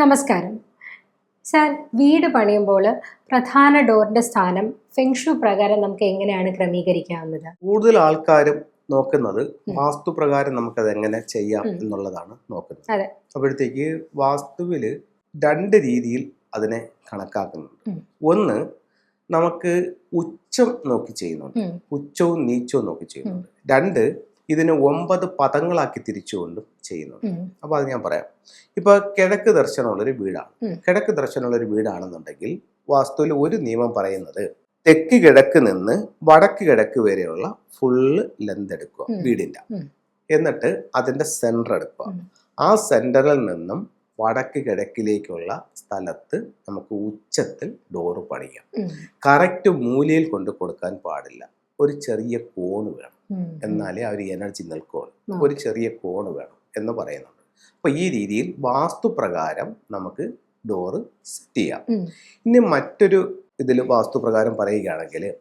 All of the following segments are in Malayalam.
നമസ്കാരം. സാർ വീട് പണിയുമ്പോൾ പ്രധാന ഡോറിന്റെ സ്ഥാനം ഫെങ്ഷു പ്രകാരം നമുക്ക് എങ്ങനെയാണ് ക്രമീകരിക്കാവുന്നത്? കൂടുതൽ ആൾക്കാരും നോക്കുന്നത് വാസ്തു പ്രകാരം നമുക്കത് എങ്ങനെ ചെയ്യാം എന്നുള്ളതാണ് നോക്കുന്നത്. അപ്പോഴത്തേക്ക് വാസ്തുവിൽ രണ്ട് രീതിയിൽ അതിനെ കണക്കാക്കുന്നുണ്ട് ഒന്ന് നമുക്ക് ഉച്ചം നോക്കി ചെയ്യുന്നുണ്ട്. ഉച്ചവും നീച്ചവും നോക്കി ചെയ്യുന്നുണ്ട്. രണ്ട് ഇതിനെ ഒമ്പത് പദങ്ങളാക്കി തിരിച്ചുകൊണ്ടും ചെയ്യുന്നുണ്ട്. ഉം, അപ്പോൾ അത് ഞാൻ പറയാം. ഇപ്പൊ കിഴക്ക് ദർശനമുള്ളൊരു വീടാണ്. കിഴക്ക് കിഴക്ക് ദർശനമുള്ളൊരു വീടാണെന്നുണ്ടെങ്കിൽ വാസ്തുവിൽ ഒരു നിയമം പറയുന്നത് തെക്ക് കിഴക്ക് നിന്ന് വടക്ക് കിഴക്ക് വരെയുള്ള ഫുള്ള് ലെന്ത് എടുക്കുക ഉം. എന്നിട്ട് അതിന്റെ സെന്റർ എടുക്കുക. ആ സെന്ററിൽ നിന്നും വടക്ക് കിഴക്കിലേക്കുള്ള സ്ഥലത്ത് നമുക്ക് ഉച്ചത്തിൽ ഡോറ് പണിയാം. കറക്റ്റ് മൂലയിൽ കൊണ്ട് കൊടുക്കാൻ പാടില്ല. ഒരു ചെറിയ കോണ് വേണം. എന്നാലേ ആ ഒരു എനർജി നിൽക്കുകയുള്ളൂ. ഒരു ചെറിയ കോണ് വേണം എന്ന് പറയുന്നുണ്ട്. അപ്പോൾ ഈ രീതിയിൽ വാസ്തുപ്രകാരം നമുക്ക് ഡോറ് സെറ്റ് ചെയ്യാം. ഇനി മറ്റൊരു ഇതിൽ വാസ്തുപ്രകാരം പറയുകയാണെങ്കിൽ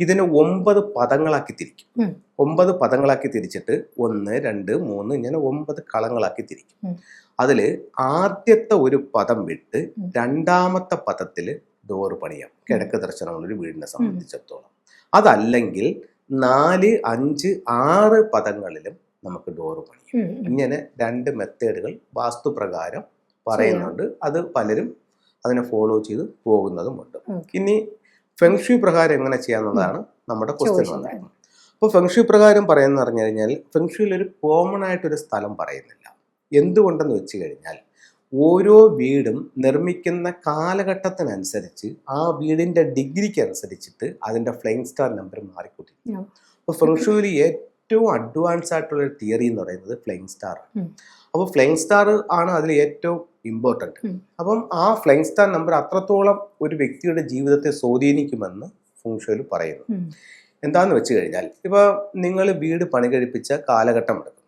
ഇതിനെ ഒമ്പത് പദങ്ങളാക്കി തിരിക്കും. ഒമ്പത് പദങ്ങളാക്കി തിരിച്ചിട്ട് ഒന്ന് രണ്ട് മൂന്ന് ഇങ്ങനെ ഒമ്പത് കളങ്ങളാക്കി തിരിക്കും. അതിൽ ആദ്യത്തെ ഒരു പദം വിട്ട് രണ്ടാമത്തെ പദത്തിൽ ഡോറ് പണിയാം. കിഴക്ക് ദർശനമുള്ളൊരു വീടിനെ സംബന്ധിച്ചിടത്തോളം. അതല്ലെങ്കിൽ നാല് അഞ്ച് ആറ് പദങ്ങളിലും നമുക്ക് ഡോറ് പണിയാം. ഇങ്ങനെ രണ്ട് മെത്തേഡുകൾ വാസ്തുപ്രകാരം പറയുന്നുണ്ട്. അത് പലരും അതിനെ ഫോളോ ചെയ്ത് പോകുന്നതുമുണ്ട്. ഇനി ഫെങ്ഷു പ്രകാരം എങ്ങനെ ചെയ്യാമെന്നതാണ് നമ്മുടെ ക്വസ്റ്റ്യൻ. വന്നത്. അപ്പോൾ ഫെങ്ഷു പ്രകാരം പറയുന്ന പറഞ്ഞു കഴിഞ്ഞാൽ ഫെങ്ഷുയിൽ ഒരു കോമൺ ആയിട്ടൊരു സ്ഥലം പറയുന്നില്ല. എന്തുകൊണ്ടെന്ന് വെച്ച് കഴിഞ്ഞാൽ ഓരോ വീടും നിർമ്മിക്കുന്ന കാലഘട്ടത്തിനനുസരിച്ച് ആ വീടിന്റെ ഡിഗ്രിക്ക് അനുസരിച്ചിട്ട് അതിന്റെ ഫ്ലൈങ് സ്റ്റാർ നമ്പർ മാറിക്കൊണ്ടിരിക്കും ഉം. അപ്പോൾ ഫെങ്ഷുവിൽ ഏറ്റവും അഡ്വാൻസ് ആയിട്ടുള്ള ഒരു തിയറി എന്ന് പറയുന്നത് ഫ്ലൈങ് സ്റ്റാർ ആണ്. അപ്പോൾ ഫ്ലൈങ് സ്റ്റാർ ആണ് അതിൽ ഏറ്റവും ഇമ്പോർട്ടന്റ് അപ്പം ആ ഫ്ലൈങ് സ്റ്റാർ നമ്പർ അത്രത്തോളം ഒരു വ്യക്തിയുടെ ജീവിതത്തെ സ്വാധീനിക്കുമെന്ന് ഫുങ്ഷോയിൽ പറയുന്നു. എന്താന്ന് വെച്ച് കഴിഞ്ഞാൽ ഇപ്പോൾ നിങ്ങൾ വീട് പണി കഴിപ്പിച്ച കാലഘട്ടം എടുക്കും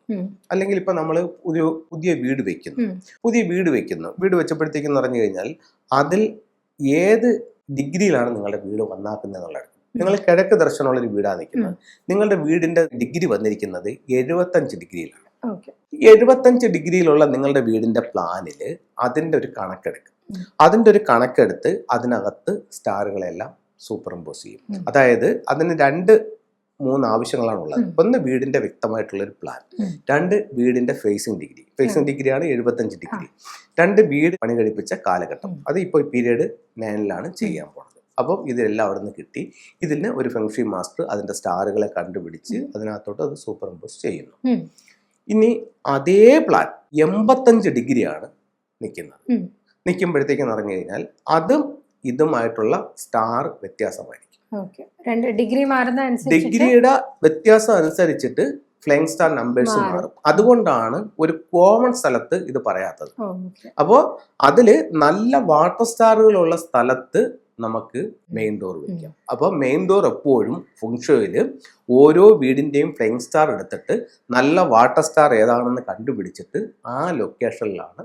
അല്ലെങ്കിൽ ഇപ്പൊ നമ്മൾ ഒരു പുതിയ വീട് വെക്കുന്നു. പുതിയ വീട് വെക്കുന്നു. വീട് വെച്ചപ്പോഴത്തേക്കും പറഞ്ഞു കഴിഞ്ഞാൽ അതിൽ ഏത് ഡിഗ്രിയിലാണ് നിങ്ങളുടെ വീട് വന്നാക്കുന്നത് എന്നുള്ളത്. നിങ്ങൾ കിഴക്ക് ദർശനമുള്ള ഒരു വീടാണ് നിൽക്കുന്നത്. നിങ്ങളുടെ വീടിന്റെ ഡിഗ്രി വന്നിരിക്കുന്നത് എഴുപത്തഞ്ച് ഡിഗ്രിയിലാണ്. എഴുപത്തഞ്ച് ഡിഗ്രിയിലുള്ള നിങ്ങളുടെ വീടിന്റെ പ്ലാനിൽ അതിന്റെ ഒരു കണക്കെടുക്കും. അതിന്റെ ഒരു കണക്കെടുത്ത് അതിനകത്ത് സ്റ്റാറുകളെല്ലാം സൂപ്പർ ഇമ്പോസ് ചെയ്യും അതായത് അതിന് രണ്ട് മൂന്ന് ആവശ്യങ്ങളാണ് ഉള്ളത് ഒന്ന് വീടിന്റെ വ്യക്തമായിട്ടുള്ള ഒരു പ്ലാൻ രണ്ട് വീടിന്റെ ഫേസിംഗ് ഡിഗ്രി ഫേസിംഗ് ഡിഗ്രിയാണ് എഴുപത്തഞ്ച് ഡിഗ്രി രണ്ട് വീട് പണി കഴിപ്പിച്ച കാലഘട്ടം. അത് ഇപ്പോൾ പീരീഡ് നയനിലാണ് ചെയ്യാൻ പോകുന്നത് അപ്പം ഇതെല്ലാം അവിടെ നിന്ന് കിട്ടി. ഇതിന് ഒരു ഫെങ്ഷി മാസ്റ്റർ അതിന്റെ സ്റ്റാറുകളെ കണ്ടുപിടിച്ച് അതിനകത്തോട്ട് അത് സൂപ്പർ ഇമ്പോസ് ചെയ്യുന്നു ഇനി അതേ പ്ലാൻ എൺപത്തഞ്ച് ഡിഗ്രിയാണ് നിൽക്കുന്നത്. നിൽക്കുമ്പോഴത്തേക്കെന്ന് പറഞ്ഞു കഴിഞ്ഞാൽ അതും ഇതുമായിട്ടുള്ള സ്റ്റാർ വ്യത്യാസമായിരിക്കും. രണ്ട് ഡിഗ്രി മാറുന്ന ഡിഗ്രിയുടെ വ്യത്യാസം അനുസരിച്ചിട്ട് ഫ്ലൈങ് സ്റ്റാർ നമ്പേഴ്സ് മാറും. അതുകൊണ്ടാണ് ഒരു കോമൺ സ്ഥലത്ത് ഇത് പറയാത്തത്. അപ്പോ അതിൽ അപ്പോൾ അതിൽ നല്ല വാട്ടർ സ്റ്റാറുകളുള്ള സ്ഥലത്ത് നമുക്ക് മെയിൻ ഡോർ വയ്ക്കാം അപ്പോൾ മെയിൻ ഡോർ എപ്പോഴും ഫുങ്ഷോയിൽ ഓരോ വീടിന്റെയും ഫ്ലൈങ് സ്റ്റാർ എടുത്തിട്ട് നല്ല വാട്ടർ സ്റ്റാർ ഏതാണെന്ന് കണ്ടുപിടിച്ചിട്ട് ആ ലൊക്കേഷനിലാണ്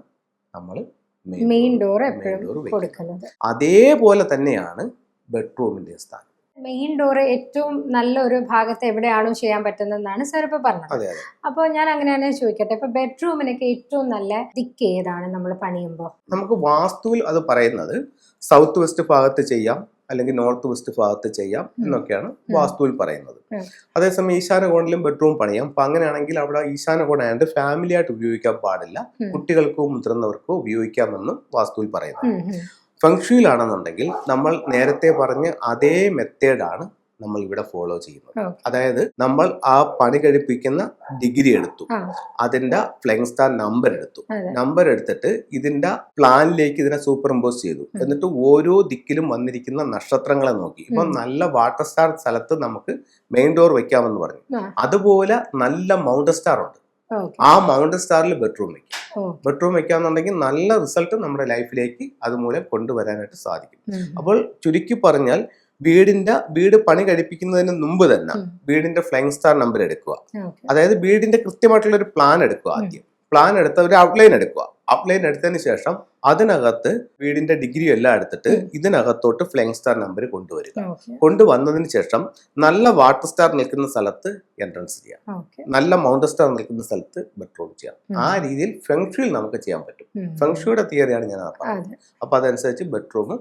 നമ്മൾ മെയിൻ ഡോർ മെയിൻ ഡോർ വയ്ക്കുന്നത് അതേപോലെ തന്നെയാണ് ബെഡ്റൂമിന്റെ സ്ഥാനം. മെയിൻ ഡോർ ഏറ്റവും നല്ല ഒരു ഭാഗത്ത് എവിടെയാണോ ചെയ്യാൻ പറ്റുന്നതെന്നാണ് സാർ ഇപ്പൊ പറഞ്ഞത്. അപ്പോൾ ഞാൻ അങ്ങനെയാണ് ചോദിക്കട്ടെ ഇപ്പൊ ബെഡ്റൂമിനൊക്കെ ഏറ്റവും നല്ല ദിക്ക് ഏതാണ് നമ്മൾ പണിയുമ്പോൾ നമുക്ക് വാസ്തുവിൽ അത് പറയുന്നത് സൗത്ത് വെസ്റ്റ് ഭാഗത്ത് ചെയ്യാം അല്ലെങ്കിൽ നോർത്ത് വെസ്റ്റ് ഭാഗത്ത് ചെയ്യാം എന്നൊക്കെയാണ് വാസ്തുവിൽ പറയുന്നത്. അതേസമയം ഈശാന കോണിലും ബെഡ്റൂം പണിയാം. അപ്പൊ അങ്ങനെയാണെങ്കിൽ അവിടെ ഈശാന കോണായതുകൊണ്ട് ഫാമിലി ആയിട്ട് ഉപയോഗിക്കാൻ പാടില്ല. കുട്ടികൾക്കോ മുതിർന്നവർക്കോ ഉപയോഗിക്കാമെന്നും വാസ്തുവിൽ പറയുന്നു. ഫംഗ്ഷനിലാണെന്നുണ്ടെങ്കിൽ നമ്മൾ നേരത്തെ പറഞ്ഞ അതേ മെത്തേഡാണ് നമ്മൾ ഇവിടെ ഫോളോ ചെയ്യുന്നത്. അതായത് നമ്മൾ ആ പണി കഴിപ്പിക്കുന്ന ഡിഗ്രി എടുത്തു. അതിന്റെ ഫ്ലെങ് സ്റ്റാർ നമ്പർ എടുത്തു. നമ്പർ എടുത്തിട്ട് ഇതിന്റെ പ്ലാനിലേക്ക് ഇതിനെ സൂപ്പർ ഇമ്പോസ് ചെയ്തു എന്നിട്ട് ഓരോ ദിക്കിലും വന്നിരിക്കുന്ന നക്ഷത്രങ്ങളെ നോക്കി. ഇപ്പൊ നല്ല വാട്ടർ സ്റ്റാർ സ്ഥലത്ത് നമുക്ക് മെയിൻ ഡോർ വെക്കാമെന്ന് പറഞ്ഞു. അതുപോലെ നല്ല മൗണ്ട് സ്റ്റാർ ഉണ്ട്. ആ മൗണ്ട് സ്റ്റാറിൽ ബെഡ്റൂം വെക്കും. ബെഡ്റൂം വെക്കാന്നുണ്ടെങ്കിൽ നല്ല റിസൾട്ട് നമ്മുടെ ലൈഫിലേക്ക് അതുമൂലം കൊണ്ടുവരാനായിട്ട് സാധിക്കും. അപ്പോൾ ചുരുക്കി പറഞ്ഞാൽ വീടിന്റെ വീട് പണി കഴിപ്പിക്കുന്നതിന് മുമ്പ് തന്നെ വീടിന്റെ ഫ്ലൈങ് സ്റ്റാർ നമ്പർ എടുക്കുക. അതായത് വീടിന്റെ കൃത്യമായിട്ടുള്ള ഒരു പ്ലാൻ എടുക്കുക ആദ്യം. പ്ലാൻ എടുത്ത ഒരു ഔട്ട്ലൈൻ എടുക്കുക. ഔട്ട്ലൈൻ എടുത്തതിന് ശേഷം അതിനകത്ത് വീടിന്റെ ഡിഗ്രി എല്ലാം എടുത്തിട്ട് ഇതിനകത്തോട്ട് ഫ്ലെയിങ് സ്റ്റാർ നമ്പർ കൊണ്ടുവരിക. കൊണ്ടുവന്നതിന് ശേഷം നല്ല വാട്ടർ സ്റ്റാർ നിൽക്കുന്ന സ്ഥലത്ത് എൻട്രൻസ് ചെയ്യാം. നല്ല മൗണ്ട് സ്റ്റാർ നിൽക്കുന്ന സ്ഥലത്ത് ബെഡ്റൂം ചെയ്യാം. ആ രീതിയിൽ ഫെങ്ഷുയിൽ നമുക്ക് ചെയ്യാൻ പറ്റും. ഫെങ്ഷുയുടെ തിയറിയാണ് ഞാൻ പറഞ്ഞത്. അപ്പൊ അതനുസരിച്ച് ക്രമീകരിക്കാൻ.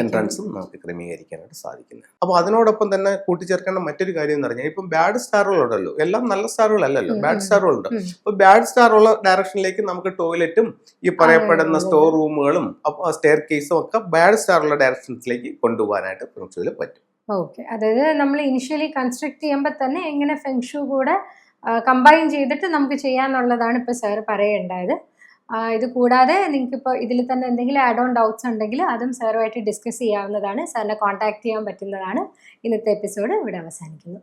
എൻട്രൻസും നമുക്ക് ക്രമീകരിക്കാനായിട്ട് സാധിക്കുന്നത്. അപ്പോൾ അതിനോടൊപ്പം തന്നെ കൂട്ടിച്ചേർക്കേണ്ട മറ്റൊരു കാര്യം എന്ന് പറഞ്ഞാൽ ഇപ്പം ബാഡ് സ്റ്റാറുകളുണ്ടല്ലോ എല്ലാം നല്ല സ്റ്റാറുകളല്ലല്ലോ ബാഡ്. സ്റ്റാറുകളുണ്ട് അപ്പോൾ അപ്പൊ ബാഡ് സ്റ്റാറുള്ള ഡയറക്ഷനിലേക്ക് നമുക്ക് ടോയ്ലറ്റും ഈ പറയപ്പെടുന്ന. സ്റ്റോർ റൂമുകളും സ്റ്റെയർ കേസും ഒക്കെ ബാഡ് സ്റ്റാറുള്ള ഡയറക്ഷൻസിലേക്ക് കൊണ്ടുപോകാനായിട്ട് ഫെങ്ഷുവിൽ പറ്റും. ഓക്കെ അതായത് നമ്മൾ ഇനിഷ്യലി കൺസ്ട്രക്ട് ചെയ്യുമ്പോൾ തന്നെ എങ്ങനെ ഫെങ്ഷു കൂടെ കമ്പൈൻ ചെയ്തിട്ട് നമുക്ക് ചെയ്യാന്നുള്ളതാണ് ഇപ്പോൾ സാർ പറയേണ്ടത്. ഇത് കൂടാതെ നിങ്ങൾക്ക് ഇപ്പോൾ ഇതിൽ തന്നെ എന്തെങ്കിലും ആഡ് ഓൺ ഡൗട്ട്സ് ഉണ്ടെങ്കിൽ അതും സാറുമായിട്ട് ഡിസ്കസ് ചെയ്യാവുന്നതാണ്. സാറിനെ കോൺടാക്ട് ചെയ്യാൻ പറ്റുന്നതാണ്. ഇന്നത്തെ എപ്പിസോഡ് ഇവിടെ അവസാനിക്കുന്നു.